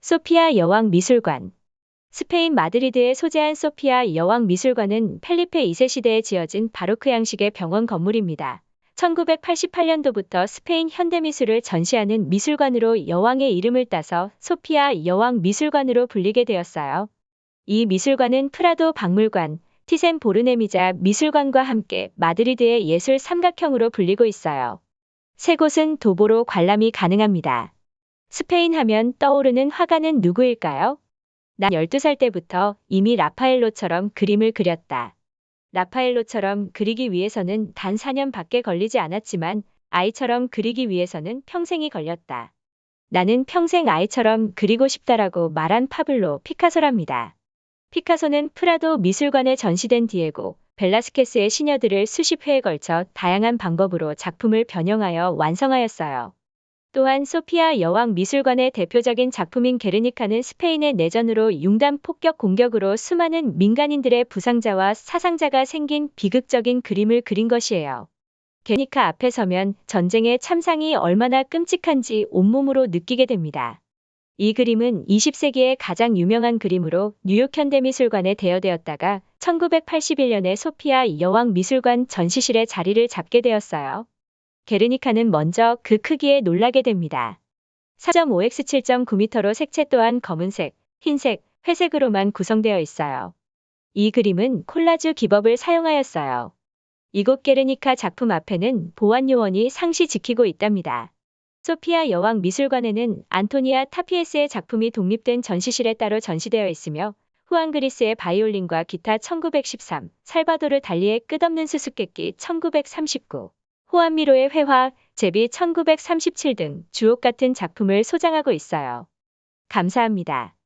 소피아 여왕 미술관 스페인 마드리드에 소재한 소피아 여왕 미술관은 펠리페 2세 시대에 지어진 바로크 양식의 병원 건물입니다. 1988년도부터 스페인 현대미술을 전시하는 미술관으로 여왕의 이름을 따서 소피아 여왕 미술관으로 불리게 되었어요. 이 미술관은 프라도 박물관, 티센 보르네미자 미술관과 함께 마드리드의 예술 삼각형으로 불리고 있어요. 세 곳은 도보로 관람이 가능합니다. 스페인 하면 떠오르는 화가는 누구일까요? 난 12살 때부터 이미 라파엘로처럼 그림을 그렸다. 라파엘로처럼 그리기 위해서는 단 4년밖에 걸리지 않았지만 아이처럼 그리기 위해서는 평생이 걸렸다. 나는 평생 아이처럼 그리고 싶다라고 말한 파블로 피카소랍니다. 피카소는 프라도 미술관에 전시된 디에고 벨라스케스의 시녀들을 수십 회에 걸쳐 다양한 방법으로 작품을 변형하여 완성하였어요. 또한 소피아 여왕 미술관의 대표적인 작품인 게르니카는 스페인의 내전으로 융단 폭격 공격으로 수많은 민간인들의 부상자와 사상자가 생긴 비극적인 그림을 그린 것이에요. 게르니카 앞에 서면 전쟁의 참상이 얼마나 끔찍한지 온몸으로 느끼게 됩니다. 이 그림은 20세기의 가장 유명한 그림으로 뉴욕 현대미술관에 대여되었다가 1981년에 소피아 여왕 미술관 전시실에 자리를 잡게 되었어요. 게르니카는 먼저 그 크기에 놀라게 됩니다. 4.5x 7.9m로 색채 또한 검은색, 흰색, 회색으로만 구성되어 있어요. 이 그림은 콜라주 기법을 사용하였어요. 이곳 게르니카 작품 앞에는 보안 요원이 상시 지키고 있답니다. 소피아 여왕 미술관에는 안토니아 타피에스의 작품이 독립된 전시실에 따로 전시되어 있으며 후안 그리스의 바이올린과 기타 1913, 살바도르 달리의 끝없는 수수께끼 1939, 호안 미로의 회화, 제비 1937 등 주옥 같은 작품을 소장하고 있어요. 감사합니다.